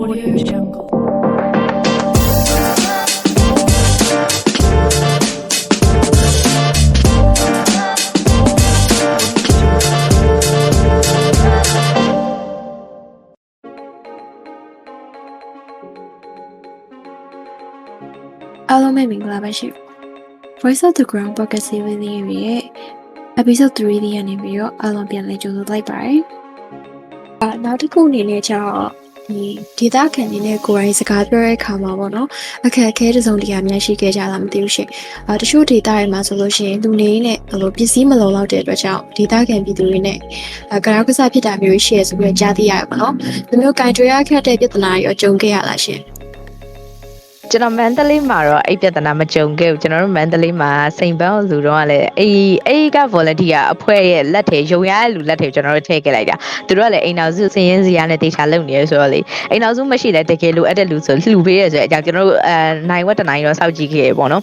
Audio Jungle. ။အားလုံးပဲမင်္ဂလာပါရှင် Voice of the Ground Podcast Series လေးရဲ့ episode 3လေးရနေပြီးတော့အားလုံးပြန်လည်ကြိုဆိုလိုက်ပါတယ်။အာနောက်တစ်ခုအနေနဲ့ကျတော့ ဒီဒေတာခံနေနဲ့ကိုယ်တိုင်စကားပြောတဲ့အခါမှာပေါ့နော်အခက်အခဲတစ်စုံတစ်ရာများရှိခဲ့ကြလားမသိဘူးရှင်။အာတချို့ဒေတာတွေမှာဆိုလို့ရှိရင်လူနေနဲ့ဘယ်လိုပစ္စည်းမလုံလောက်တဲ့အတွက်ကြောင့်ဒေတာခံပြည်သူတွေနဲ့အာကရောက်ကစားဖြစ်တာမျိုးရှိရဆိုပြီးတော့ကြားသိရတယ်ပေါ့နော်။ဒီမျိုးကင်ကြွေရခက်တဲ့ပြဿနာတွေရောကြုံခဲ့ရလားရှင်။ ကျွန်တော်မန္တလေးမှာတော့အဲ့ပြဿနာမကြုံခဲ့ဘူးကျွန်တော်တို့မန္တလေးမှာစိန်ပန်းလူတော့ကလည်းအဲ့အဲ့က volunteer အဖွဲ့ရဲ့လက်ထဲရုံရတဲ့လူလက်ထဲကျွန်တော်တို့ထည့်ခဲ့လိုက်တာသူတို့ကလည်းအိမ်နောက်စုစည်ရင်းစရာနဲ့တေချာလုပ်နေရဆိုတော့လေအိမ်နောက်စုမရှိလဲတကယ်လို့အဲ့တဲ့လူဆိုလှူပေးရဆိုတဲ့အကြောင်းကျွန်တော်တို့အဲနိုင်ဝက်တနိုင်တော့စောက်ကြည့်ခဲ့ရပေါ့နော်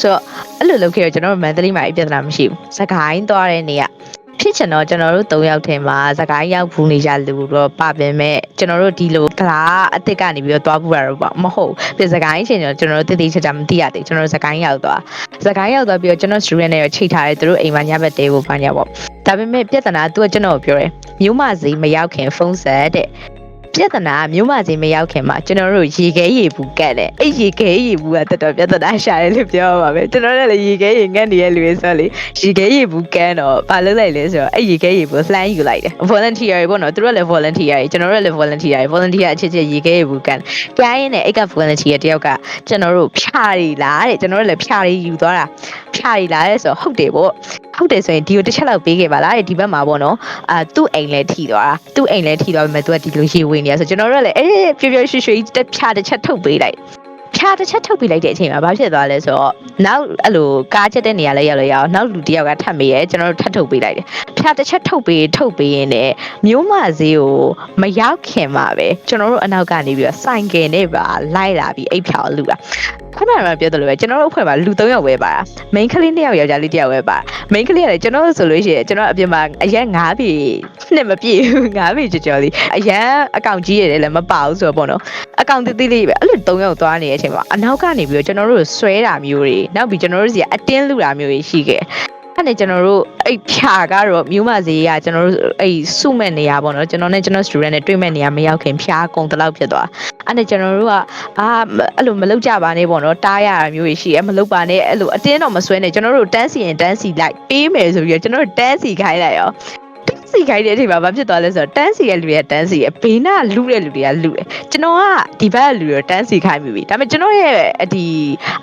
ဆိုတော့အဲ့လိုလုပ်ခဲ့တော့ကျွန်တော်တို့မန္တလေးမှာအဲ့ပြဿနာမရှိဘူးစကိုင်းသွားတဲ့နေက ဖြစ်ချင်တော့ကျွန်တော်တို့၃ယောက်ထဲမှာစကိုင်းရောက်ဘူးနေကြလူတော့ပပင်မဲ့ကျွန်တော်တို့ဒီလိုကလားအစ်စ်ကနေပြီးတော့သွားဘူးတာတော့ပေါ့မဟုတ်ပြစကိုင်းချင်းကျွန်တော်တို့တိတိကျကျမသိရသေးကျွန်တော်တို့စကိုင်းရောက်သွားစကိုင်းရောက်သွားပြီးတော့ကျွန်တော် student တွေချိတ်ထားတယ်သူတို့အိမ်မှာညဘက်တဲဖို့ဘာညာပေါ့ဒါပေမဲ့ပြဿနာသူကကျွန်တော်ကိုပြောတယ်မျိုးမစီမရောက်ခင်ဖုန်းဆက်တဲ့ ပြဿနာမျိုးမစီမရောက်ခင်မှာကျွန်တော်တို့ရေခဲရေဘူးကတ်တယ်အဲ့ရေခဲရေဘူးကတော်တော်ပြဿနာရှာတယ်လို့ပြောပါမယ်ကျွန်တော်တို့လည်းရေခဲရေငတ်နေတဲ့လူတွေဆိုလေရေခဲရေဘူးကန်တော့ဘာလုပ်လိုက်လဲဆိုတော့အဲ့ရေခဲရေဘူးလှမ်းယူလိုက်တယ် volunteer တွေပေါ့နော်သူတို့လည်း volunteer တွေကျွန်တော်တို့လည်း volunteer တွေ volunteer အချစ်ချစ်ရေခဲရေဘူးကန်ကြားရင်းနဲ့အဲ့က volunteer တယောက်ကကျွန်တော်တို့ဖြာရီလားတဲ့ကျွန်တော်တို့လည်းဖြာရီယူသွားတာဖြာရီလားတဲ့ဆိုတော့ဟုတ်တယ်ပေါ့ဟုတ်တယ်ဆိုရင်ဒီကိုတစ်ချက်လောက်ပေးခဲ့ပါလားတဲ့ဒီဘက်မှာပေါ့နော်အာသူ့အိမ်လည်းထိသွားတာသူ့အိမ်လည်းထိသွားပြီမဲ့သူကဒီလိုရေဝင်နေရဆိုကျွန်တော်တို့ကလည်းအေးပျော်ပျော်ရွှင်ရွှင်တက်ဖြာတစ် ချက်ထုတ်ပေးလိုက်ဖြာတစ်ချက်ထုတ်ပေးလိုက်တဲ့အချိန်မှာဘာဖြစ်သွားလဲဆိုတော့နောက်အဲ့လိုကားချက်တဲ့နေရာလဲရောက်လဲရောက်နောက်လူတစ်ယောက်ကထပ်မေးရဲကျွန်တော်တို့ထပ်ထုတ်ပေးလိုက်တယ်ဖြာတစ်ချက်ထုတ်ပေးထုတ်ပေးရင်းနဲ့မျိုးမဈေးကိုမရောက်ခင်မှာပဲကျွန်တော်တို့အနောက်ကနေပြီးတော့စိုင်ကယ်နဲ့ပါလိုက်လာပြီးအိတ်ဖြောင်းလူတာခုနကပြောသလိုပဲကျွန်တော်တို့အဖွဲ့မှာလူ၃ယောက်ပဲပါတာ main ကလေး၂ယောက်ယောက်ျားလေးတစ်ယောက်ပဲပါ main ကလေးကလည်းကျွန်တော်တို့ဆိုလို့ရှိရင်ကျွန်တော်အပြင်မှာအရက်၅ပြီနှစ်မပြည့်ဘူး၅ပြီကြော်ကြော်လေးအရန်အကောင့်ကြီးရတယ်လည်းမပါဘူးဆိုတော့ပေါ့နော်အကောင့်တိတိလေးပဲအဲ့လို၃ယောက်သွားနေတဲ့အချိန်မှာအနောက်ကနေပြီးတော့ကျွန်တော်တို့ဆွဲတာမျိုးတွေနောက်ပြီးကျွန်တော်တို့စီကအတင်းလူတာမျိုးတွေရှိခဲ့အဲ့နဲ့ကျွန်တော်တို့အဲ့ဖြာကတော့မြို့မဈေးကကျွန်တော်တို့အဲ့စုမဲ့နေရပေါ့နော်ကျွန်တော်နဲ့ကျွန်တော် student နဲ့တွေ့မဲ့နေရမရောက်ခင်ဖြာကုံတလောက်ဖြစ်သွားအဲ့နဲ့ကျွန်တော်တို့ကအာအဲ့လိုမလုပ်ကြပါနဲ့ပေါ့နော်တားရတာမျိုးတွေရှိရဲမလုပ်ပါနဲ့အဲ့လိုအတင်းတော့မဆွဲနဲ့ကျွန်တော်တို့တန်းစီရင်တန်းစီလိုက်ပေးမယ်ဆိုပြီးတော့ကျွန်တော်တို့တန်းစီခိုင်းလိုက်ရောတန်း စီခိုင်းတဲ့အချိန်မှာဘာဖြစ်သွားလဲဆိုတော့တန်းစီရဲ့လူတွေကတန်းစီရဲ့ဘေးနာလူတဲ့လူတွေကလူတယ်ကျွန်တော်ကဒီဘက်ကလူတွေတန်းစီခိုင်းပြီဒါပေမဲ့ကျွန်တော်ရဲ့ဒီ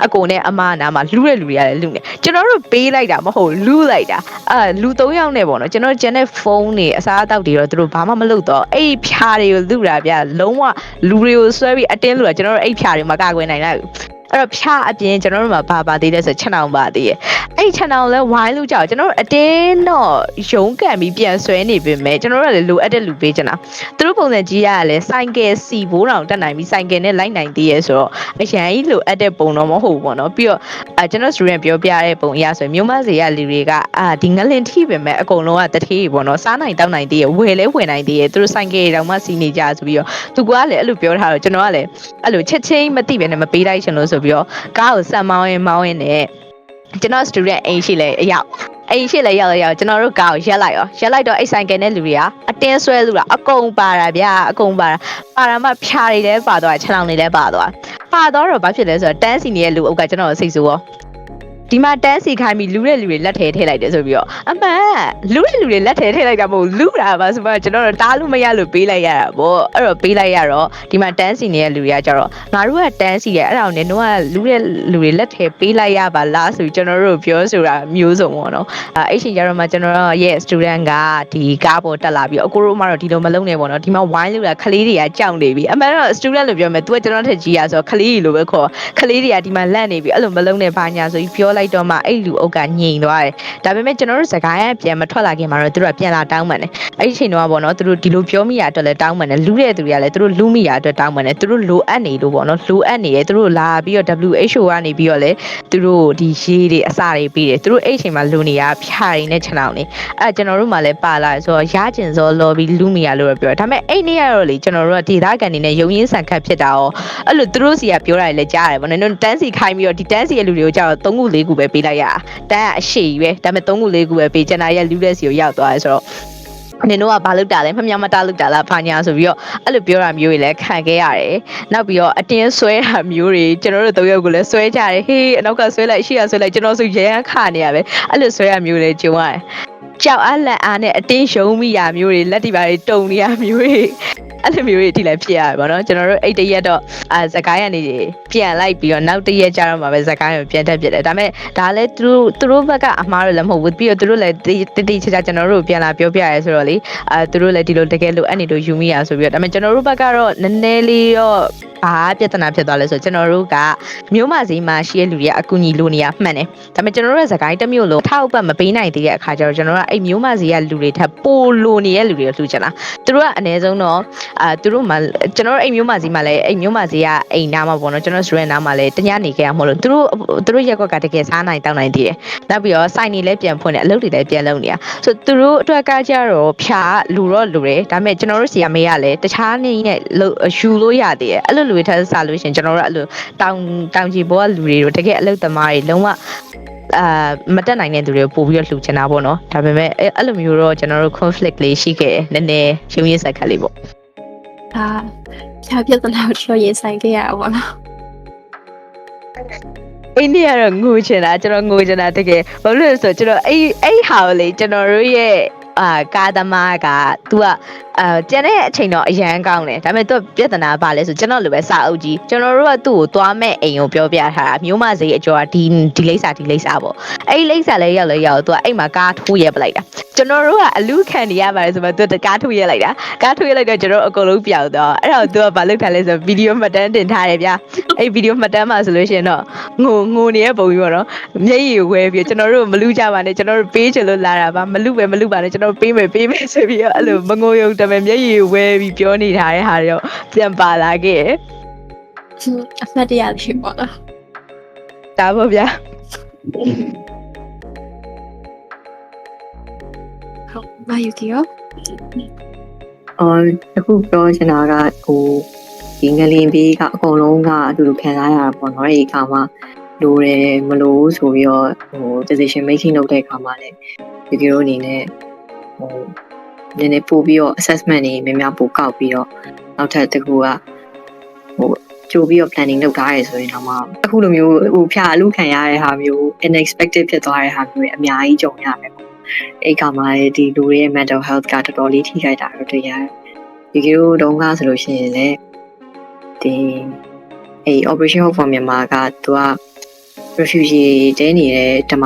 အကိုနဲ့အမနာမှာလူတဲ့လူတွေကလည်းလူနေကျွန်တော်တို့ပေးလိုက်တာမဟုတ်လူလိုက်တာအာလူ၃ယောက်နဲ့ပေါ့နော်ကျွန်တော်ကျန်တဲ့ဖုန်းတွေအစားအသောက်တွေတော့သူတို့ဘာမှမလုပ်တော့အဲ့ဖြာတွေကိုလူတာဗျလုံးဝလူတွေကိုဆွဲပြီးအတင်းလူတာကျွန်တော်တို့အဲ့ဖြာတွေမကကွယ်နိုင်လိုက်ဘူး အဲ့တော့ဖြာအပြင်ကျွန်တော်တို့မှာဘာပါသေးလဲဆိုချက်အောင်ပါသေးရဲ့အဲ့ချက်အောင်လဲဝိုင်းလို့ကြောက်ကျွန်တော်တို့အတင်းတော့ရုံးကန်ပြီးပြန်ဆွဲနေပြီမဲ့ကျွန်တော်တို့ကလည်းလိုအပ်တဲ့လူပေးချင်တာသူတို့ပုံစံကြီးရလည်းဆိုင်ကယ်စီဘိုးတောင်တက်နိုင်ပြီးဆိုင်ကယ်နဲ့လိုက်နိုင်သေးရဲ့ဆိုတော့အရန်ကြီးလိုအပ်တဲ့ပုံတော့မဟုတ်ဘူးပေါ့နော်ပြီးတော့အဲကျွန်တော် student ပြောပြတဲ့ပုံအရဆိုရင်မြို့မစီရလူတွေကအာဒီငလင်ထိပဲမဲ့အကုန်လုံးကတထေးပေါ့နော်စားနိုင်တောက်နိုင်သေးရဲ့ဝယ်လဲဝယ်နိုင်သေးရဲ့သူတို့ဆိုင်ကယ်တောင်မှစီနေကြဆိုပြီးတော့သူကလည်းအဲ့လိုပြောထားတော့ကျွန်တော်ကလည်းအဲ့လိုချက်ချင်းမသိပဲနဲ့မပေးလိုက်ချင်လို့ဆိုပြီးတော့ကားကိုဆက်မောင်းရင်မောင်းရင်နဲ့ကျွန်တော် student အိမ်ရှိလဲအရောက်အိမ်ရှိလဲရောက်ရောက်ကျွန်တော်တို့ကားကိုရက်လိုက်ရောရက်လိုက်တော့အိတ်ဆိုင်ကယ်နဲ့လူတွေကအတင်းဆွဲလူတာအကုန်ပါတာဗျာအကုန်ပါတာပါတာမှဖြာတွေလည်းပါသွားခြေလောင်တွေလည်းပါသွားပါတော့တော့ဘာဖြစ်လဲဆိုတော့တန်းစီနေတဲ့လူအုပ်ကကျွန်တော်စိတ်ဆိုးရော ဒီမှာတန်းစီခိုင်းပြီးလူတဲ့လူတွေလက်ထဲထည့်လိုက်တယ်ဆိုပြီးတော့အမှန်လူတဲ့လူတွေလက်ထဲထည့်လိုက်တာမဟုတ်လူတာပါဆိုတော့ကျွန်တော်တို့တားလို့မရလို့ပေးလိုက်ရတာပေါ့အဲ့တော့ပေးလိုက်ရတော့ဒီမှာတန်းစီနေတဲ့လူတွေကကြတော့ငါတို့ကတန်းစီတယ်အဲ့ဒါကိုနင်တို့ကလူတဲ့လူတွေလက်ထဲပေးလိုက်ရပါလားဆိုပြီးကျွန်တော်တို့ပြောဆိုတာမျိုးစုံပေါ့နော်အဲအဲ့ရှင်ကြတော့မှကျွန်တော်တို့ရဲ့ student ကဒီကားပေါ်တက်လာပြီးအကိုတို့မှတော့ဒီလိုမလုပ်နဲ့ပေါ့နော်ဒီမှာဝိုင်းလို့တာခလေးတွေကကြောက်နေပြီအမှန်တော့ student လို့ပြောမယ် तू ကကျွန်တော်ထက်ကြီးရဆိုတော့ခလေးကြီးလိုပဲခေါ်ခလေးတွေကဒီမှာလန့်နေပြီအဲ့လိုမလုပ်နဲ့ဘာညာဆိုပြီးပြောလိုက်တော့မှအဲ့လူအုပ်ကငြိမ်သွားတယ်ဒါပေမဲ့ကျွန်တော်တို့စကားရပြန်မထွက်လာခင်မှာတော့သူတို့ကပြန်လာတောင်းပန်တယ်အဲ့ဒီအချိန်တော့ပေါ့နော်သူတို့ဒီလိုပြောမိရအတွက်လည်းတောင်းပန်တယ်လူတဲ့သူတွေကလည်းသူတို့လူမိရအတွက်တောင်းပန်တယ်သူတို့လိုအပ်နေလို့ပေါ့နော်လိုအပ်နေတယ်သူတို့လာပြီးတော့ WHO ကနေပြီးတော့လည်းသူတို့ဒီရေးတွေအစာတွေပေးတယ်သူတို့အဲ့အချိန်မှာလူနေရဖြာတွေနဲ့ခြံအောင်နေအဲ့ကျွန်တော်တို့မှလည်းပါလာဆိုတော့ရကျင်စောလော်ပြီးလူမိရလို့ပြောတယ်ဒါပေမဲ့အဲ့နေ့ကတော့လေကျွန်တော်တို့ကဒေသခံတွေနဲ့ယုံရင်းဆန်ခတ်ဖြစ်တာရောအဲ့လိုသူတို့စီကပြောတာလည်းကြားရတယ်ဗောနော်တန်းစီခိုင်းပြီးတော့ဒီတန်းစီရဲ့လူတွေကိုကြောက်တော့၃ခု၄ခုပဲပေးလိုက်ရတန်းကအရှိကြီးပဲဒါပေမဲ့၃ခု၄ခုပဲပေးကျန်တာရဲ့လူတဲ့စီကိုရောက်သွားတယ်ဆိုတော့နင်တို့ကဘာလုပ်တာလဲမမြောင်မတလုပ်တာလားဖာညာဆိုပြီးတော့အဲ့လိုပြောတာမျိုးတွေလည်းခံခဲ့ရတယ်။နောက်ပြီးတော့အတင်းဆွဲတာမျိုးတွေကျွန်တော်တို့သုံးယောက်ကိုလည်းဆွဲကြတယ်။ဟေးအနောက်ကဆွဲလိုက်ရှေ့ကဆွဲလိုက်ကျွန်တော်ဆိုရဲရန်ခနေရပဲ။အဲ့လိုဆွဲရမျိုးတွေကြုံရတယ်။ ကြောက်အားလက်အားနဲ့အတင်းရှုံးမိရမျိုးတွေလက်တီပါတွေတုံနေရမျိုးတွေအဲ့လိုမျိုးတွေအထိလည်းဖြစ်ရတယ်ဗောနော်ကျွန်တော်တို့အဲ့တရက်တော့အာဇကိုင်းကနေပြန်လိုက်ပြီးတော့နောက်တရက်ကျတော့မှပဲဇကိုင်းကိုပြန်တက်ပြစ်တယ်ဒါပေမဲ့ဒါလည်းသူတို့သူတို့ဘက်ကအမားတွေလည်းမဟုတ်ဘူးပြီးတော့သူတို့လည်းတိတိကျကျကျွန်တော်တို့ပြန်လာပြောပြရဲဆိုတော့လေအာသူတို့လည်းဒီလိုတကယ်လို့အဲ့နေလို့ယူမိရဆိုပြီးတော့ဒါပေမဲ့ကျွန်တော်တို့ဘက်ကတော့နည်းနည်းလေးတော့ဘာပြဿနာဖြစ်သွားလဲဆိုတော့ကျွန်တော်တို့ကမျိုးမစည်းမှာရှိတဲ့လူတွေကအကူညီလိုနေရမှန်တယ်ဒါပေမဲ့ကျွန်တော်တို့ရဲ့ဇကိုင်းတစ်မျိုးလုံးထောက်ပတ်မပေးနိုင်သေးတဲ့အခါကျတော့ကျွန်တော်တို့ကအဲ့မျိုးမစည်းကလူတွေထပ်ပိုလိုနေတဲ့လူတွေကိုလှူချင်တာသူတို့ကအ ਨੇ ဆုံးတော့အာသူတို့မှကျွန်တော်တို့အိမ်မျိုးမစီမှာလည်းအိမ်မျိုးမစီကအိမ်နားမှာပေါ့နော်ကျွန်တော်စရန်နားမှာလည်းတညနေခဲ့ရမလို့သူတို့သူတို့ရက်ကွက်ကတကယ်စားနိုင်တောင်းနိုင်သေးတယ်နောက်ပြီးတော့စိုက်နေလည်းပြန်ဖွင့်တယ်အလုပ်တွေလည်းပြန်လုပ်နေရဆိုသူတို့အတွက်ကကြတော့ဖြာလူတော့လူတယ်ဒါပေမဲ့ကျွန်တော်တို့စီကမေးရလဲတခြားနေနဲ့ယူလို့ရသေးတယ်အဲ့လိုလူတွေထပ်စားလို့ရှင်ကျွန်တော်တို့အဲ့လိုတောင်တောင်ကြီးဘောကလူတွေတို့တကယ်အလုပ်သမားတွေလုံးဝ အာမတက်နိုင်တဲ့သူတွေကိုပို့ပြီးတော့လှူချင်တာပေါ့နော်ဒါပေမဲ့အဲ့လိုမျိုးတော့ကျွန်တော်တို့ conflict လေးရှိခဲ့တယ်နည်းနည်းရှုံးရဆက်ခက်လေးပေါ့ဒါဖြာပြဿနာကိုတော့ရင်ဆိုင်ခဲ့ရတာပေါ့နော်အိန္ဒိယတော့ငိုချင်တာကျွန်တော်ငိုချင်တာတကယ်ဘာလို့လဲဆိုတော့ကျွန်တော်အဲ့အဲ့ဟာကိုလေကျွန်တော်တို့ရဲ့ အာကာသမားက तू ကအာကျန်တဲ့အချိန်တော့အရန်ကောင်းတယ်ဒါပေမဲ့ तू ပြဿနာပါလဲဆိုကျွန်တော်လိုပဲစာအုပ်ကြီးကျွန်တော်တို့ကသူ့ကိုသွားမဲ့အိမ်ကိုပြောပြထားတာမျိုးမစေးအကျော်ကဒီဒီလိမ့်စာဒီလိမ့်စာပေါ့အဲ့ဒီလိမ့်စာလဲရောက်လဲရောက် तू ကအဲ့မှာကားထိုးရဲပလိုက်တာကျွန်တော်တို့ကအလူခံနေရပါတယ်ဆိုမှ तू တကားထိုးရဲလိုက်တာကားထိုးရဲလိုက်တော့ကျွန်တော်အကုန်လုံးပြောက်တော့အဲ့တော့ तू ကဘာလုပ်ထားလဲဆိုဗီဒီယိုမှတ်တမ်းတင်ထားတယ်ဗျာအဲ့ဗီဒီယိုမှတ်တမ်းမှာဆိုလို့ရှိရင်တော့ငိုငိုနေတဲ့ပုံကြီးပေါ့နော်မျက်ရည်ဝဲပြီးကျွန်တော်တို့မလူကြပါနဲ့ကျွန်တော်တို့ပေးချင်လို့လာတာပါမလူပဲမလူပါနဲ့ကျွန်တော် ာ်ပေးမယ်ပေးမယ်ဆိုပြီးတော့အဲ့လိုမငိုယုံတမယ်မျက်ရည်ဝဲပြီးပြောနေထားတဲ့ဟာတွေတော့ပြန်ပါလာခဲ့တယ်အမှတ်တရလေးပေါ့နော်ဒါပေါ့ဗျာဟုတ်မာယူကီရောအော်အခုပြောချင်တာကဟိုဒီငလင်ဘေးကအကုန်လုံးကအတူတူခံစားရတာပေါ့နော်အဲဒီအခါမှာလိုတယ်မလို့ဆိုပြီးတော့ဟို decision making လုပ်တဲ့အခါမှာလည်းဒီလိုအနေနဲ့ ဟိုနည်းနည်းပို့ပြီးတော့ assessment တွေများများပို့ကောက်ပြီးတော့နောက်ထပ်တစ်ခုကဟိုကြိုပြီးတော့ planning လုပ်ထားရဲဆိုရင်တော့မှအခုလိုမျိုးဟိုဖြာအလူခံရတဲ့ဟာမျိုး unexpected ဖြစ်သွားတဲ့ဟာမျိုးတွေအများကြီးကြုံရမယ်ပေါ့အဲ့ခါမှာဒီလူတွေရဲ့ mental health ကတော်တော်လေးထိခိုက်တာတော့တွေ့ရတယ်ဒီကိလိုတုန်းကဆိုလို့ရှိရင်လည်းဒီအဲ operation hope for Myanmar ကသူက refugee တဲနေတဲ့ဓမ္မ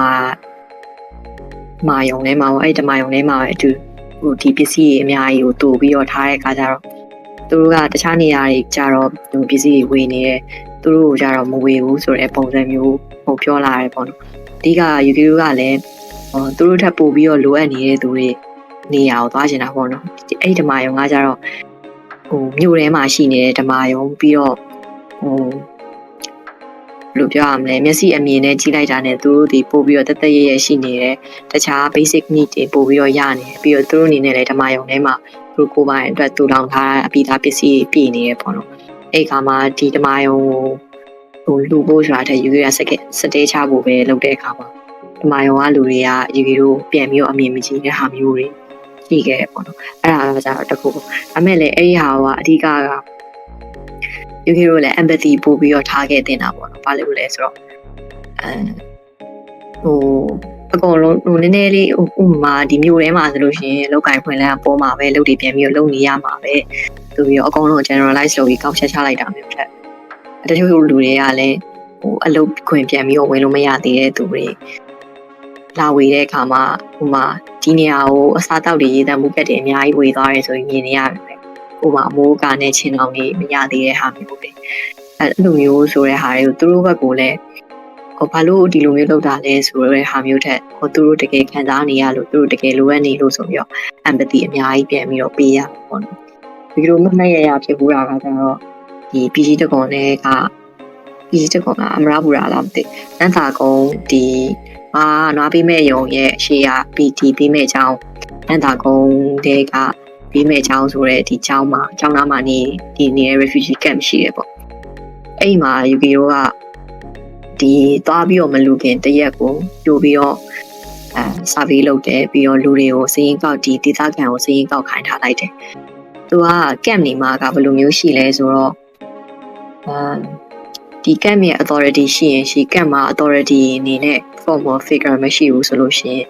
မာယုံထဲမှာပေါ့အဲ့ဓမ္မယုံထဲမှာပဲအတူဟိုဒီပစ္စည်းတွေအများကြီးကိုတူပြီးတော့ထားတဲ့အခါကျတော့သူတို့ကတခြားနေရာတွေကြတော့ဒီပစ္စည်းတွေဝေနေတယ်သူတို့ကိုကြတော့မဝေဘူးဆိုတဲ့ပုံစံမျိုးဟိုပြောလာတယ်ပေါ့နော်အဓိကယူကီယိုကလည်းဟိုသူတို့ထပ်ပို့ပြီးတော့လိုအပ်နေတဲ့သူတွေနေရာကိုသွားချင်တာပေါ့နော်အဲ့ဒီဓမ္မယုံကကြတော့ဟိုမြို့ထဲမှာရှိနေတဲ့ဓမ္မယုံပြီးတော့ဟိုဘယ် လိုပြောရမလဲမျက်စိအမြင်နဲ့ကြီးလိုက်တာနဲ့သူတို့ဒီပို့ပြီးတော့တက်တက်ရရရှိနေတယ်တခြား basic need တွေပို့ပြီးတော့ရနေတယ်ပြီးတော့သူတို့အနေနဲ့လည်းဓမ္မယုံထဲမှာသူတို့ကိုယ်ပိုင်အတွက်တူလောင်ထားအပိသားပစ္စည်းတွေပြည်နေတယ်ပေါ့နော်အဲ့ခါမှာဒီဓမ္မယုံကိုဟိုလူဖို့ဆိုတာတဲ့ယူရစက်ကစတေးချဖို့ပဲလုပ်တဲ့အခါမှာဓမ္မယုံကလူတွေကယူရီတို့ပြန်ပြီးတော့အမြင်မကြည့်တဲ့ဟာမျိုးတွေရှိခဲ့တယ်ပေါ့နော်အဲ့ဒါကကြတော့တစ်ခုပေါ့ဒါမဲ့လည်းအဲ့ဒီဟာကအဓိကကယူကီတို့လည်း empathy ပို့ပြီးတော့ထားခဲ့တင်တာပေါ့နော်။ ဘာလို့လဲဆိုတော့အဲဟိုအကုန်လုံးဟိုနည်းနည်းလေးဟိုဥပမာဒီမျိုးထဲမှာဆိုလို့ရှိရင်လောက်ကင်ဖွင့်လဲပေါ်မှာပဲလုပ်တွေပြန်ပြီးတော့လုပ်နေရမှာပဲ။သူပြီးတော့အကုန်လုံး generalize လုပ်ပြီးကောက်ချက်ချလိုက်တာမျိုးတဲ့။တချို့လူတွေကလည်းဟိုအလုပ်ခွင့်ပြန်ပြီးတော့ဝင်လို့မရသေးတဲ့သူတွေလာဝေတဲ့အခါမှာဟိုမှာဒီနေရာကိုအစားတောက်တွေရေးတဲ့မှုကတ်တွေအများကြီးဝေသွားတယ်ဆိုရင်မြင်နေရတယ်ပဲ။ဟိုမှာမိုးကနဲ့ချင်းအောင်နေမရသေးတဲ့ဟာမျိုးတွေ အဲ့လိုမျိုးဆိုတဲ့ဟာတွေကိုသူတို့ဘက်ကလည်းဟိုဘာလို့ဒီလိုမျိုးလုပ်တာလဲဆိုတော့ဟာမျိုးထက်ဟိုသူတို့တကယ်ခံစားနေရလို့သူတို့တကယ်လိုအပ်နေလို့ဆိုပြီးတော့ empathy အများကြီးပြန်ပြီးတော့ပေးရမှာပေါ့နော်ဒီလိုမမရရဖြစ်ဘူးတာကကျတော့ဒီ PG တကွန်နဲ့က PG တကွန်ကအမရဘူရာလားမသိနန်းသာကုန်းဒီအာနွားပေးမဲ့ယုံရဲ့အရှိရ PT ပေးမဲ့အကြောင်းနန်းသာကုန်းတဲ့ကပေးမဲ့အကြောင်းဆိုတဲ့ဒီအကြောင်းမှာအကြောင်းသားမှာနေဒီနေ refugee camp ရှိရပေါ့ အဲ့မှာ UKO ကဒီသွားပြီးတော့မလူခင်တရက်ကိုပြိုပြီးတော့အဲ survey လုပ်တယ်ပြီးတော့လူတွေကိုစည်ရင်ကောက်ဒီဒေသခံကိုစည်ရင်ကောက်ခိုင်းထားလိုက်တယ်သူက camp နေမှာကဘယ်လိုမျိုးရှိလဲဆိုတော့အဲဒီ camp ရဲ့ authority ရှိရင်ရှိ camp မှာ authority အနေနဲ့ formal figure မရှိဘူးဆိုလို့ရှိရင်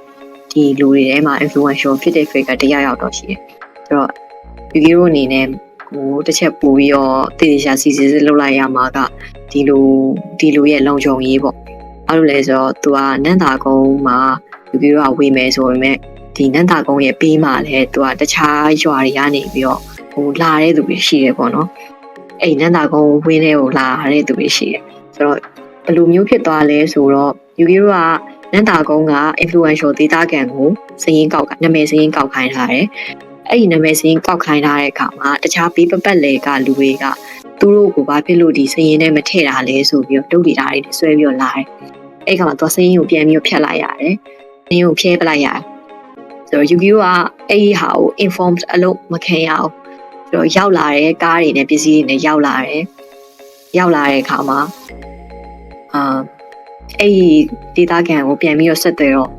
ဒီလူတွေထဲမှာ influential ဖြစ်တဲ့ figure တယောက်ယောက်တော့ရှိတယ်ဆိုတော့ UKO အနေနဲ့ ကိုတစ်ချက်ပို့ပြီးတော့တည်တည်ရှာစီစီစစ်လုပ်လိုက်ရမှာကဒီလိုဒီလိုရဲ့လုံခြုံရေးပေါ့အဲ့လိုလဲဆိုတော့သူကနန်းသာကုန်းမှာ UKO ကဝေမယ်ဆိုပေမဲ့ဒီနန်းသာကုန်းရဲ့ပေးမှာလဲသူကတခြားရွာတွေကနေပြီးတော့ဟိုလာတဲ့သူတွေရှိတယ်ပေါ့နော်အဲ့နန်းသာကုန်းဝင်းထဲကိုလာတဲ့သူတွေရှိတယ်ဆိုတော့ဘယ်လိုမျိုးဖြစ်သွားလဲဆိုတော့ UKO ကနန်းသာကုန်းက influential ဒေတာကန်ကိုစရင်ကောက်ကနာမည်စရင်ကောက်ခိုင်းထားတယ် အဲ့ဒီနာမည်စရင်ကောက်ခိုင်းထားတဲ့အခါမှာတခြားပေးပပတ်လေကလူတွေကသူတို့ကိုဘာဖြစ်လို့ဒီစရင်နဲ့မထည့်တာလဲဆိုပြီးတော့တုတ်တီတာတွေဆွဲပြီးတော့လာတယ်အဲ့ခါမှာသူစရင်ကိုပြန်ပြီးတော့ဖြတ်လိုက်ရတယ်စရင်ကိုဖြဲပလိုက်ရတယ်ဆိုတော့ Yu-Gi-Oh ကအဲ့ဒီဟာကို informed အလုပ်မခံရအောင်ဆိုတော့ရောက်လာတဲ့ကားတွေနဲ့ပစ္စည်းတွေနဲ့ရောက်လာတယ်ရောက်လာတဲ့အခါမှာအာအဲ့ဒီဒေတာကန်ကိုပြန်ပြီးတော့ဆက်သွယ်တော့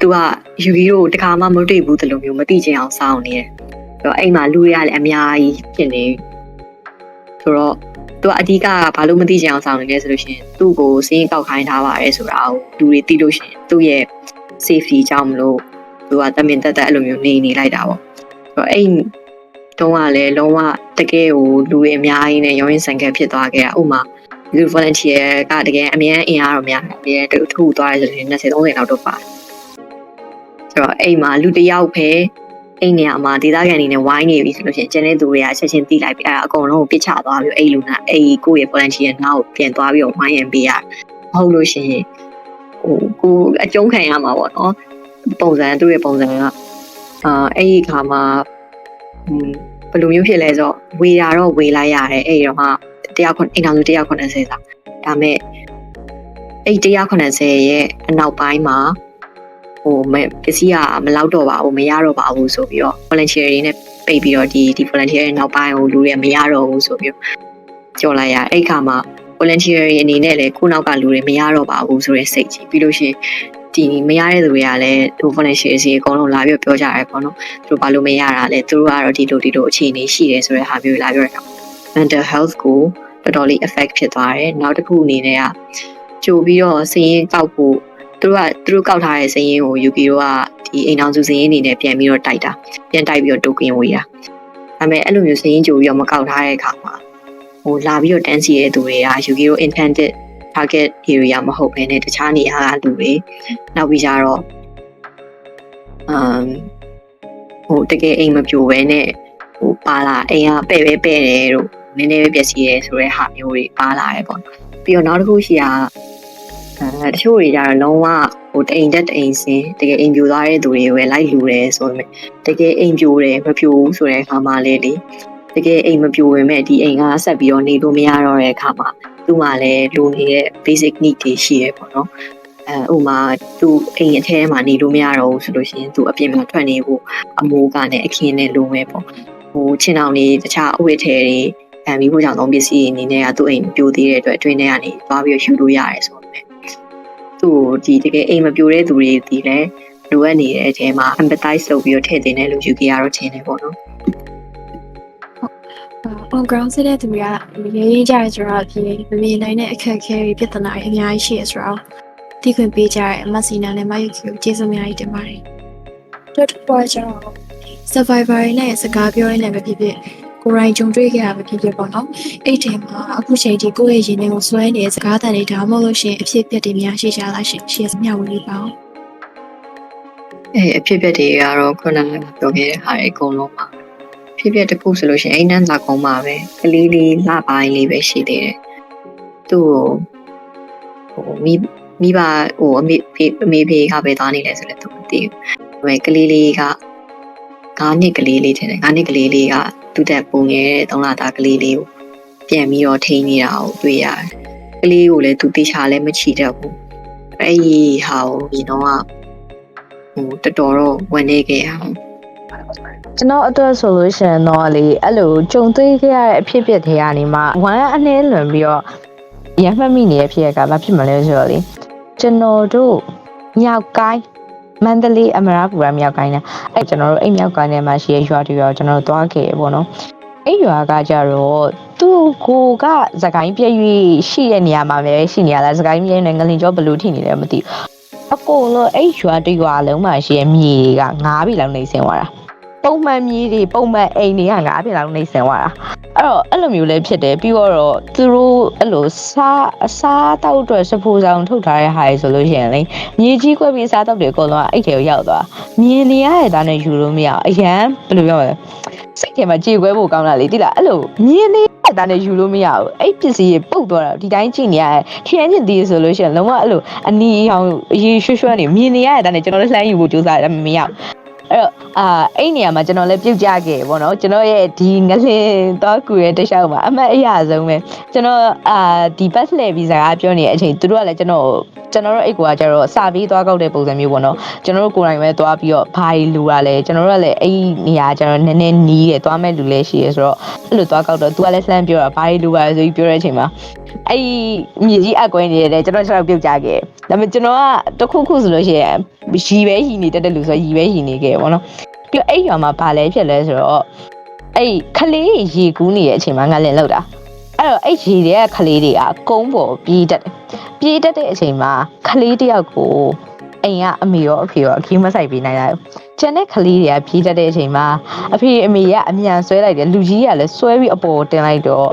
သူကယူဂီကိုတခါမှမတွေ့ဘူးတလို့မျိုးမသိချင်အောင်စောင့်နေတယ်။ဆိုတော့အဲ့မှာလူတွေကလည်းအများကြီးဖြစ်နေဆိုတော့သူကအဓိကကဘာလို့မသိချင်အောင်စောင့်နေလဲဆိုလို့ရှိရင်သူ့ကိုစင်းကောက်ခိုင်းထားပါတယ်ဆိုတာကိုလူတွေသိလို့ရှိရင်သူ့ရဲ့ safety ကြောင့်မလို့သူကတမင်တက်တက်အဲ့လိုမျိုးနေနေလိုက်တာပေါ့။ဆိုတော့အဲ့တုံးကလည်းလုံးဝတကယ်ကိုလူတွေအများကြီးနဲ့ရောင်းရင်ဆန်ခက်ဖြစ်သွားခဲ့တာဥမာလူ volunteer ကတကယ်အများအင်အားတော့များတယ်အများတူထူသွားတယ်ဆိုရင်20 30လောက်တော့ပါတယ် ဆိုတော့အိမ်မှာလူတစ်ယောက်ပဲအိမ်နေရာမှာဒေသခံအနေနဲ့ဝိုင်းနေပြီဆိုလို့ရှိရင်ကျန်တဲ့သူတွေကချက်ချင်းတီးလိုက်ပြီးအဲအကုန်လုံးကိုပစ်ချသွားပြီးအိမ်လူနာအိမ်ကိုယ့်ရဲ့ volunteer နားကိုပြန်သွားပြီးတော့ဝိုင်းရင်ပေးရမဟုတ်လို့ရှိရင်ဟိုကိုအကျုံးခံရမှာပေါ့နော်ပုံစံသူ့ရဲ့ပုံစံကအာအဲ့ဒီခါမှာဘယ်လိုမျိုးဖြစ်လဲဆိုတော့ဝေတာတော့ဝေလိုက်ရတယ်အဲ့ဒီတော့မှတယောက်ခွအိမ်တော်စုတယောက်90စာဒါမဲ့အဲ့190ရဲ့အနောက်ပိုင်းမှာ ဟိုမပစ္စည်းကမလောက်တော့ပါဘူးမရတော့ပါဘူးဆိုပြီးတော့ volunteer တွေနဲ့ပိတ်ပြီးတော့ဒီဒီ volunteer ရဲ့နောက်ပိုင်းကိုလူတွေမရတော့ဘူးဆိုပြီးတော့ကြော်လိုက်ရအဲ့ခါမှာ volunteer တွေအနေနဲ့လည်းခုနောက်ကလူတွေမရတော့ပါဘူးဆိုတဲ့စိတ်ကြီးပြီးလို့ရှိရင်ဒီမရတဲ့သူတွေကလည်းသူ volunteer စီအကုန်လုံးလာပြီးပြောကြရဲပေါ့နော်သူတို့ဘာလို့မရတာလဲသူတို့ကတော့ဒီလိုဒီလိုအခြေအနေရှိတယ်ဆိုတဲ့ဟာမျိုးလာပြောရတာ mental health ကိုတော်တော်လေး effect ဖြစ်သွားတယ်နောက်တစ်ခုအနေနဲ့ကကြိုပြီးတော့စည်ရင်ကောက်ဖို့ သူတို့ကသူတို့ကောက်ထားတဲ့စည်ရင်ကိုယူကီတို့ကဒီအိမ်အောင်စုစည်ရင်အနေနဲ့ပြန်ပြီးတော့တိုက်တာပြန်တိုက်ပြီးတော့တိုကင်ဝေးတာဒါပေမဲ့အဲ့လိုမျိုးစည်ရင်ကြိုပြီးတော့မကောက်ထားတဲ့အခါမှာဟိုလာပြီးတော့တန်းစီတဲ့သူတွေကယူကီတို့ intended target area မဟုတ်ဘဲနဲ့တခြားနေရာကလူတွေနောက်ပြီးကြတော့အမ်ဟိုတကယ်အိမ်မပြိုဘဲနဲ့ဟိုပါလာအိမ်ကပဲ့ပဲပဲ့တယ်တို့နည်းနည်းပဲပျက်စီးရဲဆိုတဲ့ဟာမျိုးတွေပါလာတယ်ပေါ့ပြီးတော့နောက်တစ်ခုရှိတာ အဲတချို့တွေကြတော့လုံးဝဟိုတအိမ်တက်တအိမ်စင်တကယ်အိမ်ပြိုသွားတဲ့သူတွေပဲလိုက်လူတယ်ဆိုပေမဲ့တကယ်အိမ်ပြိုတယ်မပြိုဘူးဆိုတဲ့အခါမှလေလေတကယ်အိမ်မပြိုဝင်မဲ့ဒီအိမ်ကဆက်ပြီးတော့နေလို့မရတော့တဲ့အခါမှာသူ့မှာလည်းလူနေတဲ့ basic need တွေရှိရဲပေါ့နော်အဲဥမာသူအိမ်အထဲမှာနေလို့မရတော့ဘူးဆိုလို့ရှိရင်သူအပြင်မှာထွက်နေဖို့အမိုးကနဲ့အခင်းနဲ့လိုမဲ့ပေါ့ဟိုချင်းအောင်လေးတခြားအဝတ်ထဲတွေအဲမိဖို့ကြောင့်သုံးပစ္စည်းအနေနဲ့ကသူ့အိမ်ပြိုသေးတဲ့အတွက်အတွင်းထဲကနေသွားပြီးယူလို့ရတယ်ဆို တော့သူ့ဒီတကယ်အိမ်မပြိုတဲ့သူတွေဒီလည်းလိုအပ်နေတဲ့အထဲမှာ empathize လုပ်ပြီးတော့ထည့်တင်တဲ့လူယူကြရတော့ထင်တယ်ပေါ့နော် on ground စစ်တဲ့သူတွေကရေးရေးကြရဆိုတော့ဒီမမြင်နိုင်တဲ့အခက်အခဲတွေပြဿနာတွေအများကြီးရှိရဆိုတော့ဒီခွင့်ပေးကြတဲ့အမစီနာနဲ့မယူကီကိုကျေးဇူးအများကြီးတင်ပါတယ်။တို့တော့ကျွန်တော် survivor တွေနဲ့စကားပြောရင်းနဲ့ပဲဖြစ်ဖြစ် ကိုရိုင်းကြုံတွေ့ခဲ့ရပဲဖြစ်ဖြစ်ပေါ့နော်။အဲ့ဒီမှာအခုချိန်ဒီကိုယ့်ရဲ့ရင်ထဲကိုဆွဲနေတဲ့စကားတန်တွေဒါမှမဟုတ်လို့ရှိရင်အဖြစ်အပျက်တွေများရှိကြလားရှင်ရှေ့မျှဝေလေးပါအောင်အဲအဖြစ်အပျက်တွေကတော့ခုနကပြောခဲ့တဲ့ဟာတွေအကုန်လုံးပါဖြစ်ပျက်တစ်ခုဆိုလို့ရှိရင်အိမ်နန်းသာကုန်းမှာပဲကလေးလေးလှပိုင်းလေးပဲရှိသေးတယ်သူ့ကိုဟိုမိမိဘဟိုအမေဖေအမေဖေကပဲသွားနေလဲဆိုလည်းသူမသိဘူးဒါပေမဲ့ကလေးလေးက 9နှစ်ကလေးလေးထင်တယ်9နှစ်ကလေးလေးကသူ့တက်ပုံငယ်တဲ့3လသားကလေးလေးကိုပြန်ပြီးတော့ထိန်းနေတာကိုတွေ့ရတယ်ကလေးကိုလည်းသူတေချာလည်းမချီတတ်ဘူးအဲ့ဒီဟာကိုဒီတော့ကဟိုတော်တော်တော့ဝင်နေခဲ့ရအောင်ကျွန်တော်အတွက်ဆိုလို့ရှိရင်တော့လေအဲ့လိုကြုံတွေ့ခဲ့ရတဲ့အဖြစ်အပျက်တွေကနေမှဝမ်းအနှဲလွန်ပြီးတော့ရမ်းမှတ်မိနေတဲ့အဖြစ်အပျက်ကဘာဖြစ်မလဲဆိုတော့လေကျွန်တော်တို့မြောက်ကိုင်း မန္တလေးအမရပူရမြောက်ကိုင်းနဲ့အဲ့ကျွန်တော်တို့အိမ်မြောက်ကိုင်းထဲမှာရှိရရွာတူရွာကျွန်တော်တို့သွားခဲ့ရပေါ့နော်အဲ့ရွာကကြတော့သူ့ကိုကသခိုင်းပြည့်၍ရှိတဲ့နေရာမှာပဲရှိနေရလားသခိုင်းပြည့်နေငလင်ကျောဘလို့ထိနေတယ်မသိဘူးအကုန်လုံးအဲ့ရွာတူရွာလုံးမှာရှိရမြေက9ပြီလောက်နေဆင်းသွားတာ ပုံမှန်မြေတွေပုံမှန်အိမ်တွေကငါးပြလောက်နေဆင်သွားတာအဲ့တော့အဲ့လိုမျိုးလည်းဖြစ်တယ်ပြီးတော့သူတို့အဲ့လိုစားအစားတောက်အတွက်စပူဆောင်ထုတ်ထားတဲ့ဟာတွေဆိုလို့ရှိရင်လေမြေကြီးကွက်ပြီးစားတောက်တွေအကုန်လုံးကအဲ့ထဲကိုရောက်သွားမြင်နေရတဲ့သားနဲ့ယူလို့မရအောင်အရန်ဘယ်လိုပြောမလဲစိတ်ထဲမှာကြေခွဲဖို့ကောင်းတာလေတိလားအဲ့လိုမြင်နေတဲ့သားနဲ့ယူလို့မရဘူးအဲ့ပစ္စည်းတွေပုတ်သွားတာဒီတိုင်းကြည့်နေရတယ်ထျန်းချင်သေးဆိုလို့ရှိရင်လုံးဝအဲ့လိုအနီအောင်ရေရွှွှွှွနေမြင်နေရတဲ့သားနဲ့ကျွန်တော်လည်းလှမ်းယူဖို့ကြိုးစားတယ်ဒါပေမဲ့မရဘူး အဲ့တော့အာအဲ့နေရာမှာကျွန်တော်လည်းပြုတ်ကြခဲ့ပေါ့နော်ကျွန်တော်ရဲ့ဒီငလင်တော့ကူရဲ့တခြားမှာအမှတ်အရဆုံးပဲကျွန်တော်အာဒီဘတ်လှည့်ပြီးစကားပြောနေတဲ့အချိန်သူတို့ကလည်းကျွန်တော်ကျွန်တော်တို့အိတ်ကွာကျတော့စာပြီးသွားကောက်တဲ့ပုံစံမျိုးပေါ့နော်ကျွန်တော်တို့ကိုယ်တိုင်ပဲသွားပြီးတော့ဘာကြီးလူရလဲကျွန်တော်တို့ကလည်းအဲ့ဒီနေရာကျတော့နည်းနည်းနီးတယ်သွားမဲ့လူလည်းရှိရဆိုတော့အဲ့လိုသွားကောက်တော့ तू ကလည်းလှမ်းပြောတာဘာကြီးလူပါလဲဆိုပြီးပြောတဲ့အချိန်မှာအဲ့ဒီမြေကြီးအကွင်းနေတယ်ကျွန်တော်ကျွန်တော်ပြုတ်ကြခဲ့ဒါပေမဲ့ကျွန်တော်ကတစ်ခုခုဆိုလို့ရှိရင်ရီပဲရီနေတတ်တဲ့လူဆိုရီပဲရီနေခဲ့ပေါ့နော်ပြီးတော့အဲ့ရွာမှာဘာလဲဖြစ်လဲဆိုတော့အဲ့ခလေးရေကူးနေတဲ့အချိန်မှာငါလင်လောက်တာအဲ့တော့အဲ့ရေတွေကခလေးတွေကကုန်းပေါ်ပြေးတတ်တယ်ပြေးတတ်တဲ့အချိန်မှာခလေးတယောက်ကိုအိမ်ကအမေရောအဖေရောအခီးမဆိုင်ပေးနိုင်တာကျန်တဲ့ခလေးတွေကပြေးတတ်တဲ့အချိန်မှာအဖေအမေကအမြန်ဆွဲလိုက်တယ်လူကြီးကလည်းဆွဲပြီးအပေါ်တင်လိုက်တော့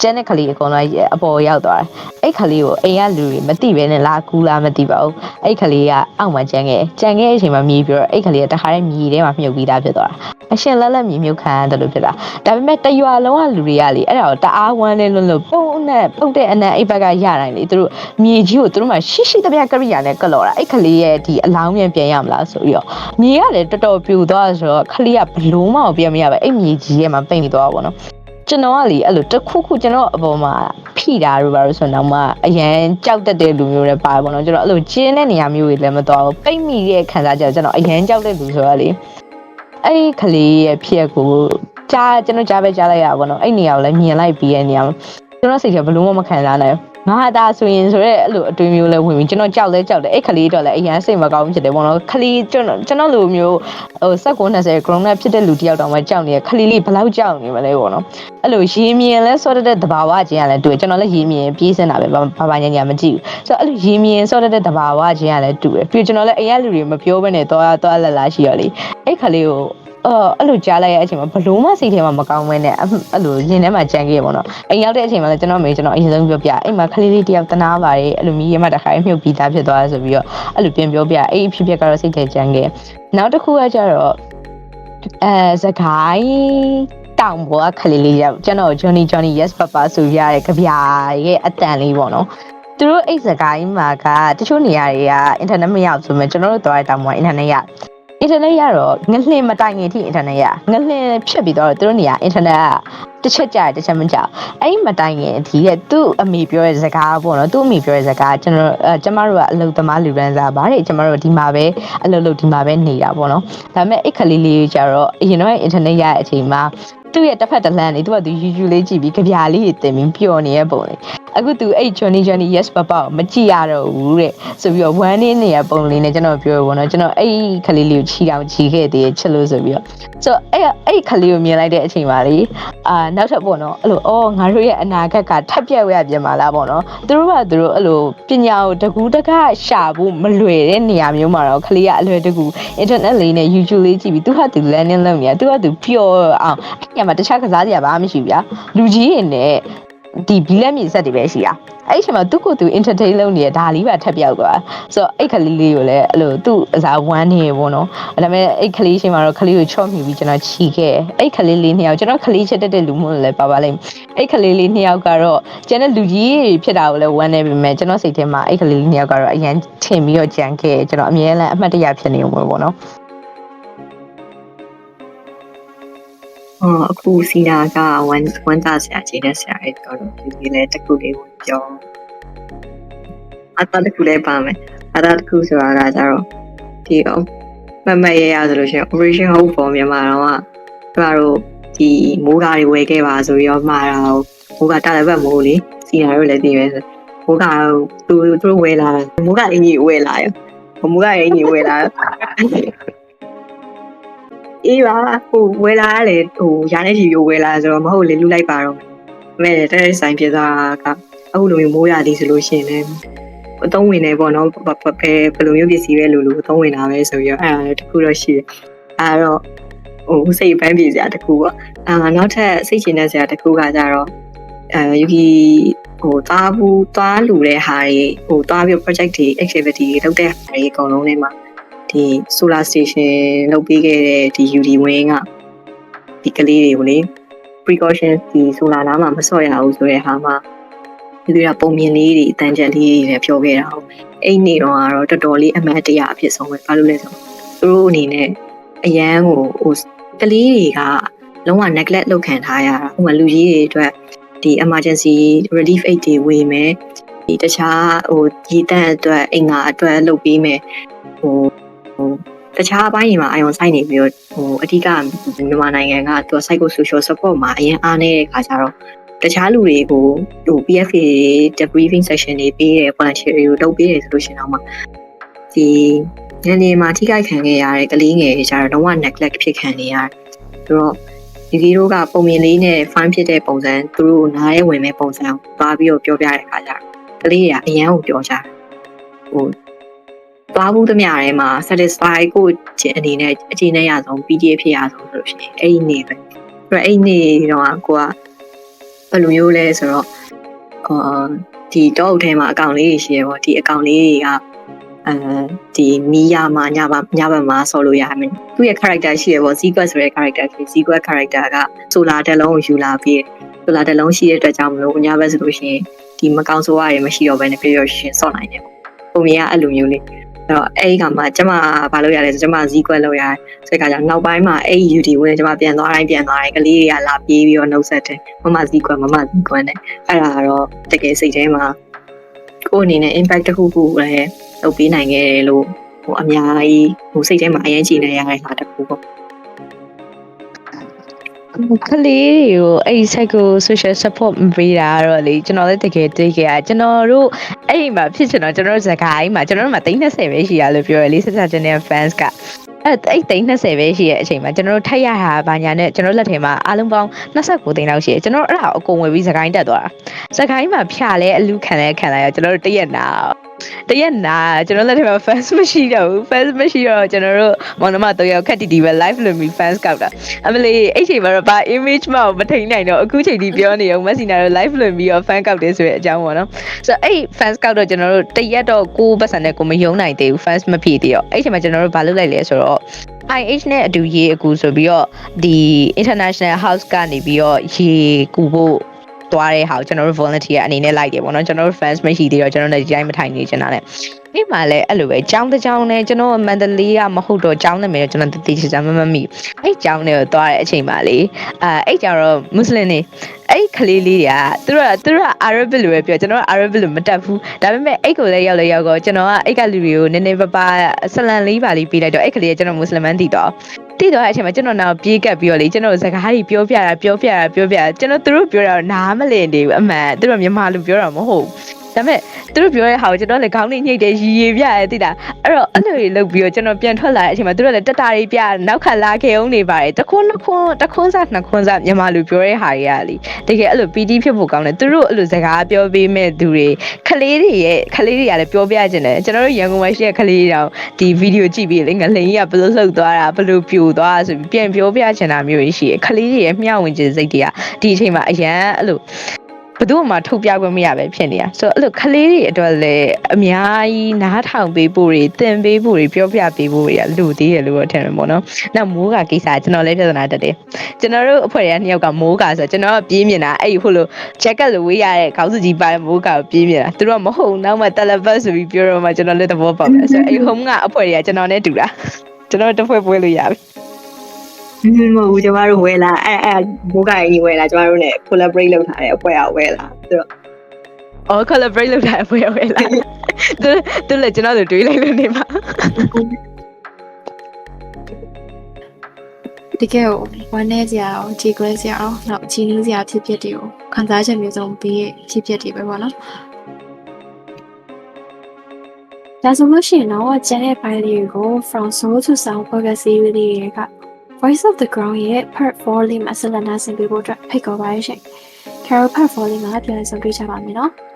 ကျန်တဲ့ခလေးအကုန်လုံးအပေါ်ရောက်သွားတယ်အဲ့ခလေးကိုအိမ်ကလူတွေမသိပဲနဲ့လာကူးလားမသိပါဘူးအဲ့ခလေးကအောက်မှာကြမ်းခဲ့ကြမ်းခဲ့တဲ့အချိန်မှာမြေပြီးတော့အဲ့ခလေးကတခါတည်းမြေထဲမှာမြုပ်ပြီးသားဖြစ်သွားတာအရှင်လက်လက်မြေမြုပ်ခံရတယ်လို့ဖြစ်တာဒါပေမဲ့တရွာလုံးကလူတွေကလေအဲ့ဒါကိုတအားဝမ်းနေလို့လို့ပုံနဲ့ပုတ်တဲ့အနက်အိပ်ဘက်ကရနိုင်လေသူတို့မြေကြီးကိုသူတို့မှရှိရှိတပြကရိယာနဲ့ကလော်တာအဲ့ခလေးရဲ့ဒီအလောင်းပြန်ပြန်ရမလားဆိုပြီးတော့မြေကလည်းတော်တော်ပြိုသွားဆိုတော့ခလေးကဘလုံးမအောင်ပြန်မရပဲအဲ့မြေကြီးရဲ့မှာပိတ်နေသွားတာပေါ့နော် ကျွန်တော်ကလေအဲ့လိုတစ်ခုခုကျွန်တော်အပေါ်မှာဖိတာတို့ပါလို့ဆိုတော့မှအရန်ကြောက်တတ်တဲ့လူမျိုးတွေပါတယ်ပေါ့နော်ကျွန်တော်အဲ့လိုကျင်းတဲ့နေရာမျိုးတွေလည်းမသွားဘူးပိတ်မိတဲ့ခံစားချက်ကျွန်တော်အရန်ကြောက်တဲ့လူဆိုတော့လေအဲ့ဒီကလေးရဲ့ဖြစ်ကိုကြားကျွန်တော်ကြားပဲကြားလိုက်ရပါဘောနော်အဲ့နေရာကိုလည်းမြင်လိုက်ပြီးတဲ့နေရာမှာ ကျွန်တော်စိတ်ထဲဘလို့မှမခံစားနိုင်ဘူးငါဒါဆိုရင်ဆိုတော့အဲ့လိုအတွင်းမျိုးလဲဝင်ပြီးကျွန်တော်ကြောက်လဲကြောက်တယ်အဲ့ကလေးတော့လည်းအရန်စိတ်မကောင်းဖြစ်တယ်ပေါ့နော်ကလေးကျွန်တော်ကျွန်တော်လိုမျိုးဟို19 20 grown up ဖြစ်တဲ့လူတယောက်တောင်မှကြောက်နေရကလေးလေးဘယ်လောက်ကြောက်နေမလဲပေါ့နော်အဲ့လိုရေမြင်လဲစောတတ်တဲ့သဘာဝချင်းကလည်းတွေ့ကျွန်တော်လည်းရေမြင်ပြေးစင်းတာပဲဘာဘာညာညာမကြည့်ဘူးဆိုတော့အဲ့လိုရေမြင်စောတတ်တဲ့သဘာဝချင်းကလည်းတွေ့တယ်ပြီးကျွန်တော်လည်းအိမ်ကလူတွေမပြောဘဲနဲ့တော့တော့လလာရှိရလေအဲ့ခလေးကို အော်အဲ့လိုကြားလိုက်ရတဲ့အချိန်မှာဘလို့မှစိတ်ထဲမှာမကောင်းမဲနဲ့အဲ့လိုရင်ထဲမှာကြံခဲ့ရပေါ့နော်အိမ်ရောက်တဲ့အချိန်မှာလည်းကျွန်တော်မေကျွန်တော်အရင်ဆုံးပြောပြအိမ်မှာခလေးလေးတယောက်တနာပါတယ်အဲ့လိုမြည်ရမှတစ်ခါမြုပ်ပြီးသားဖြစ်သွားဆိုပြီးတော့အဲ့လိုပြန်ပြောပြအဲ့အဖြစ်ဖြစ်ကတော့စိတ်ထဲကြံခဲ့နောက်တစ်ခုကကျတော့အဲစကိုင်းတောင်ပေါ်ကခလေးလေးရောက်ကျွန်တော် Johnny Johnny Yes Papa ဆိုရတဲ့ကြပြာရဲ့အတန်လေးပေါ့နော်သူတို့အိတ်စကိုင်းမှာကတချို့နေရာတွေကအင်တာနက်မရောက်ဆိုမှကျွန်တော်တို့သွားတဲ့တောင်ပေါ်အင်တာနက်ရ အင်တာနက်ရတော့ငလှင်မတိုင်ခင်ထိအင်တာနက်ရငလှင်ဖြစ်ပြီးတော့သူတို့နေရာအင်တာနက်ကတစ်ချက်ကြာတစ်ချက်မကြာအဲ့မတိုင်ခင်အထိတဲ့သူ့အမေပြောတဲ့စကားပေါ့နော်သူ့အမေပြောတဲ့စကားကျွန်တော်အဲကျမတို့ကအလုပ်သမားလူရန်စားပါတယ်ကျမတို့ဒီမှာပဲအလုပ်လုပ်ဒီမှာပဲနေတာပေါ့နော်ဒါပေမဲ့အိတ်ခလေးလေးကြတော့အရင်တော့အင်တာနက်ရတဲ့အချိန်မှာသူ့ရဲ့တစ်ဖက်တစ်လမ်းနေသူကသူ YouTube လေးကြည့်ပြီးကြပြာလေးတွေတင်ပြီးပျော်နေတဲ့ပုံလေးအခုသူအဲ့ Johnny Johnny Yes Papa ကိုမကြည့်ရတော့ဘူးတဲ့ဆိုပြီးတော့ဝမ်းနေနေတဲ့ပုံလေးနဲ့ကျွန်တော်ပြောရပေါ့နော်ကျွန်တော်အဲ့ခလေးလေးကိုချီတောင်ချီခဲ့သေးတယ်ချစ်လို့ဆိုပြီးတော့ဆိုတော့အဲ့အဲ့ခလေးကိုမြင်လိုက်တဲ့အချိန်မှာလေအာနောက်ထပ်ပေါ့နော်အဲ့လိုအော်ငါတို့ရဲ့အနာဂတ်ကထပ်ပြက်ဝရပြင်ပါလားပေါ့နော်သူတို့ကသူတို့အဲ့လိုပညာကိုတကူးတကရှာဖို့မလွယ်တဲ့နေရာမျိုးမှာတော့ခလေးကအလွယ်တကူ internet လေးနဲ့ YouTube လေးကြည့်ပြီးသူကသူ learning လုပ်နေတာသူကသူပျော်အောင်အဲ့ညမှာတခြားကစားစရာဘာမှမရှိဘူးဗျာလူကြီးတွေနဲ့ ဒီဘီလက်မြေဆက်တွေပဲရှိတာအဲ့ဒီအချိန်မှာသူ့ကိုယ်သူ entertain လုပ်နေတဲ့ဒါလေးပါထပ်ပြောက်သွားဆိုတော့အဲ့ခလေးလေးကိုလည်းအဲ့လိုသူ့အစားဝမ်းနေရပေါ့နော်ဒါပေမဲ့အဲ့ခလေးရှိမှာတော့ခလေးကိုချော့မိပြီးကျွန်တော်ခြီခဲ့အဲ့ခလေးလေးနှစ်ယောက်ကျွန်တော်ခလေးချက်တက်တဲ့လူမျိုးလည်းပါပါလိမ့်အဲ့ခလေးလေးနှစ်ယောက်ကတော့ကျန်တဲ့လူကြီးတွေဖြစ်တာကိုလည်းဝမ်းနေပေမဲ့ကျွန်တော်စိတ်ထဲမှာအဲ့ခလေးလေးနှစ်ယောက်ကတော့အရန်ထင်ပြီးတော့ကြံခဲ့ကျွန်တော်အမြဲတမ်းအမှတ်တရဖြစ်နေမှာပေါ့နော် အခုစီနာကဝမ်းဝမ်းသာဆရာကြီးနဲ့ဆရာလေးတော့ဒီလေတခုလေးကိုပြောအတတခုလေးပါမယ်အတတခုဆိုတာကကြတော့ဒီမမရရဆိုလို့ရှိရင် operation hope for မြန်မာတော့ကကျမတို့ဒီမိုးကားတွေဝယ်ခဲ့ပါဆိုပြီးတော့မှာတာမိုးကားတာလည်းဘက်မိုးလေစီနာတို့လည်းသိမယ်ဆိုမိုးကားသူတို့ဝယ်လာမိုးကားအင်ကြီးဝယ်လာရမိုးကားအင်ကြီးဝယ်လာ အေးပါဟိုဝယ်လာလေဟိုရာနေချီပြိုဝယ်လာဆိုတော့မဟုတ်လေလူလိုက်ပါတော့မဲတဲ့ဆိုင်ပြသားကအခုလိုမျိုးမိုးရသည်ဆိုလို့ရှိရင်လည်းအသုံးဝင်နေပေါ့နော်ဘယ်ဘယ်လိုမျိုးပစ္စည်းပဲလို့လို့အသုံးဝင်တာပဲဆိုပြီးတော့အဲ့ဒါတခုတော့ရှိတယ်အဲ့တော့ဟိုစိတ်ပန်းပြေစရာတခုပေါ့အာနောက်ထပ်စိတ်ချတဲ့စရာတခုကကြတော့အဲယူကီဟိုသွားဘူးသွားလူတဲ့ဟာတွေဟိုသွားပြီး project တွေ activity တွေလုပ်တဲ့ဟာတွေအကုန်လုံးလေးမှာ ဒီ solar station လုပ်ပေးခဲ့တဲ့ဒီ UD wing ကဒီကလေးတွေကိုလေ precaution ဒီ solar နားမှာမဆော့ရဘူးဆိုတဲ့ဟာမှာဒီလိုပုံမြင်လေးတွေအတန်ကြက်လေးတွေလည်းပြောခဲ့တာဟုတ်အဲ့နေတော့ကတော့တော်တော်လေးအမှတ်တရအဖြစ်ဆုံးပဲဘာလို့လဲဆိုတော့သူတို့အနေနဲ့အရန်ကိုဟိုကလေးတွေကလုံးဝ neglect လုပ်ခံထားရတာဥပမာလူကြီးတွေအတွက်ဒီ emergency relief aid တွေဝေမယ်ဒီတခြားဟိုရည်တန့်အတွက်အင်္ဂါအတွက်လုပ်ပေးမယ်ဟို ဟိုတခြားအပိုင်းတွေမှာအာရုံစိုက်နေပြီးတော့ဟိုအဓိကမြန်မာနိုင်ငံကသူ psycho social support မှာအရင်အားနေတဲ့ခါကျတော့တခြားလူတွေကိုဟို PFA debriefing session တွေပေးတယ် volunteer တွေကိုလုပ်ပေးတယ်ဆိုလို့ရှိရင်တော့မှဒီညနေမှာထိခိုက်ခံခဲ့ရတဲ့ကလေးငယ်တွေကျတော့လုံးဝ neglect ဖြစ်ခံနေရတယ်ဆိုတော့ဒီကြီးတို့ကပုံမြင်လေးနဲ့ fun ဖြစ်တဲ့ပုံစံသူတို့နားရဲဝင်မဲ့ပုံစံကိုသွားပြီးတော့ပြောပြတဲ့ခါကျတော့ကလေးတွေကအရန်ကိုပြောကြတယ်ဟို သွားဘူးသမျှထဲမှာ satisfy ကိုကျင်အနေနဲ့အခြေအနေရဆုံး PDF ဖြစ်ရဆုံးဆိုလို့ရှိရင်အဲ့ဒီနေ့ပဲအဲ့တော့အဲ့ဒီနေ့တော့ကိုကဘယ်လိုမျိုးလဲဆိုတော့အာဒီတော့ထဲမှာအကောင့်လေးတွေရှိရပေါ့ဒီအကောင့်လေးတွေကအဲဒီမီးရမှာညပါညဘက်မှာဆော်လို့ရမယ်သူ့ရဲ့ character ရှိရပေါ့ Sequence ဆိုတဲ့ character ဖြစ် Sequence character က solar တစ်လုံးကိုယူလာပြီး solar တစ်လုံးရှိတဲ့အတွက်ကြောင့်မလို့ညဘက်ဆိုလို့ရှိရင်ဒီမကောင်းဆိုးရတွေမရှိတော့ဘဲနဲ့ပြောရရှင်ဆော့နိုင်တယ်ပေါ့ပုံမြင်ကအဲ့လိုမျိုးလေးအဲ့ တော့အဲ့ဒီကမှကျမဘာလုပ်ရလဲဆိုကျမ sequence လုပ်ရတယ်ဆိုတဲ့ခါကျနောက်ပိုင်းမှာအဲ့ UD ဝင်ကျမပြန်သွားတိုင်းပြန်သွားတိုင်းကလေးတွေကလာပြေးပြီးတော့နှုတ်ဆက်တယ်မမ sequence မမ sequence နဲ့အဲ့ဒါကတော့တကယ်စိတ်ထဲမှာကိုယ်အနေနဲ့ impact တစ်ခုခုလည်းလုပ်ပေးနိုင်ခဲ့တယ်လို့ဟိုအများကြီးဟိုစိတ်ထဲမှာအရင်ကြည့်နေရတဲ့ဟာတစ်ခုပေါ့ ကလေးတွေကိုအဲ့ဒီ psycho social support မပေးတာကတော့လေကျွန်တော်လည်းတကယ်တွေးခဲ့ရကျွန်တော်တို့အဲ့ဒီမှာဖြစ်ချင်တော့ကျွန်တော်တို့ဇကားကြီးမှာကျွန်တော်တို့မှာ320ပဲရှိရလို့ပြောရလေဆက်ဆက်ချင်းတဲ့ fans ကအဲ့အဲ့320ပဲရှိရဲ့အချိန်မှာကျွန်တော်တို့ထိုက်ရတာဘာညာနဲ့ကျွန်တော်လက်ထဲမှာအားလုံးပေါင်း29သိန်းလောက်ရှိတယ်ကျွန်တော်အဲ့ဒါအကုန်ဝယ်ပြီးဇကားကြီးတက်သွားတာဇကားကြီးမှာဖြာလဲအလူခံလဲခံလိုက်ရကျွန်တော်တို့တရက်နာ တရက်နာကျွန်တော်လက်ထဲမှာ fans မရှိတော့ဘူး fans မရှိတော့ကျွန်တော်တို့မောင်နှမ၃ယောက်ခက်တီတီပဲ live လုပ်ပြီး fans ကောက်တာအမလေးအဲ့ချိန်မှာတော့ဘာ image မှမထိန်နိုင်တော့အခုချိန်ဒီပြောနေအောင်မက်ဆီနာတို့ live လွှင့်ပြီးတော့ fan ကောက်တယ်ဆိုတဲ့အကြောင်းပေါ့နော်ဆိုတော့အဲ့ fans ကောက်တော့ကျွန်တော်တို့တရက်တော့ကိုပတ်စံနဲ့ကိုမယုံနိုင်သေးဘူး fans မဖြစ်သေးတော့အဲ့ချိန်မှာကျွန်တော်တို့ဘာလုပ်လိုက်လဲဆိုတော့ IH နဲ့အတူရေအကူဆိုပြီးတော့ဒီ international house ကနေပြီးတော့ရေကူဖို့ သွားတဲ့ဟာကိုကျွန်တော်တို့ volunteer အနေနဲ့လိုက်တယ်ပေါ့နော်ကျွန်တော်တို့ fans မရှိသေးတော့ကျွန်တော်လည်းဒီတိုင်းမထိုင်နေချင်တာနဲ့ဒီမှာလည်းအဲ့လိုပဲចောင်းတစ်ចောင်းနဲ့ကျွန်တော်မန္တလေးကမဟုတ်တော့ចောင်းနာမည်တော့ကျွန်တော်တတိချာမမမိအဲ့ចောင်းတွေကိုသွားတဲ့အချိန်မှာလေအဲအဲ့ကြတော့မွတ်စလင်တွေအဲ့ကလေးလေးတွေကသူတို့ကသူတို့က Arabic လိုပဲပြောကျွန်တော်က Arabic လိုမတတ်ဘူးဒါပေမဲ့အဲ့ကိုလည်းရောက်လေရောက်တော့ကျွန်တော်ကအဲ့ကလူတွေကိုနည်းနည်းပါးပါးဆလန်လေးပါလေးပေးလိုက်တော့အဲ့ကလေးကကျွန်တော်မွတ်စလင်မန်တည်တော့ တည်တော့အဲ့အချိန်မှာကျွန်တော်နောက်ပြေးကပ်ပြီးတော့လေကျွန်တော်စကားကြီးပြောပြတာပြောပြတာပြောပြတာကျွန်တော်သူတို့ပြောတာနားမလည်နေဘူးအမှန်သူတို့မြန်မာလူပြောတာမဟုတ် ဒါပေမဲ့သူတို့ပြောတဲ့ဟာကိုကျွန်တော်လည်းခေါင်းလေးညှိတ်တယ်ရီရီပြရဲသိလားအဲ့တော့အဲ့လိုတွေလုပ်ပြီးတော့ကျွန်တော်ပြန်ထွက်လာတဲ့အချိန်မှာသူတို့လည်းတက်တာတွေပြနောက်ခါလာခဲ့အောင်နေပါတယ်တခွန်းနှစ်ခွန်းတခွန်းစားနှစ်ခွန်းစားမြန်မာလူပြောတဲ့ဟာတွေကလေတကယ်အဲ့လို PD ဖြစ်ဖို့ကောင်းတယ်သူတို့အဲ့လိုစကားပြောပေးမဲ့သူတွေခလေးတွေရဲ့ခလေးတွေကလည်းပြောပြကြတယ်ကျွန်တော်တို့ရန်ကုန်မှာရှိတဲ့ခလေးတွေတောင်ဒီဗီဒီယိုကြည့်ပြီးလေငလိန်ကြီးကဘယ်လိုလှုပ်သွားတာဘယ်လိုပြိုသွားတာဆိုပြီးပြန်ပြောပြချင်တာမျိုးရှိရယ်ခလေးတွေရဲ့မျှဝင့်ခြင်းစိတ်တွေကဒီအချိန်မှာအရန်အဲ့လို ဘယ်သူမှထုတ်ပြခွင့်မရပဲဖြစ်နေတာဆိုတော့အဲ့လိုကလေးတွေအတွက်လည်းအများကြီးနားထောင်ပေးဖို့တွေသင်ပေးဖို့တွေပြောပြပေးဖို့တွေကလူသေးတယ်လို့တော့ထင်တယ်ပေါ့နော်နောက်မိုးကကိစ္စကျွန်တော်လည်းပြဿနာတက်တယ်ကျွန်တော်တို့အဖွဲ့တွေကနှစ်ယောက်ကမိုးကဆိုတော့ကျွန်တော်ကပြေးမြင်တာအဲ့ဒီဟိုလို jacket လိုဝေးရတဲ့ခေါင်းစုကြီးပါတဲ့မိုးကကိုပြေးမြင်တာသူတို့ကမဟုတ်နောက်မှ telepath ဆိုပြီးပြောတော့မှကျွန်တော်လည်းသဘောပေါက်တယ်ဆိုတော့အဲ့ home ကအဖွဲ့တွေကကျွန်တော်နဲ့တူတာကျွန်တော်တစ်ဖွဲ့ပွဲလို့ရပြီ မဟုတ်ဘူးကျမတို့ဝယ်လာအဲအဲဘိုးကကြီးဝယ်လာကျမတို့ ਨੇ collaborate လုပ်ထားတဲ့အဖွဲ့ကဝယ်လာဆိုတော့အော် collaborate လုပ်တာအဖွဲ့ပဲလားသူသူလည်းကျွန်တော်တို့တွေးလိုက်လို့နေမှာတကယ်ကိုဝမ်းနေစရာအောင်ကြေကွဲစရာအောင်နောက်ချီးနှီးစရာဖြစ်ဖြစ်တွေကိုခံစားချက်မျိုးစုံပေးရဖြစ်ဖြစ်တွေပဲပေါ့နော်ဒါဆိုလို့ရှိရင်တော့ကျန်တဲ့ file တွေကို from soul to sound podcast series တွေက Voice of the Ground ရဲ့ part 4လေးမှာဆက်လက်နားဆင်ပေးဖို့အတွက်ဖိတ်ခေါ်ပါရရှင်။ Carol part 4လေးမှာပြန်လည်ဆုံတွေ့ကြပါမယ်နော်။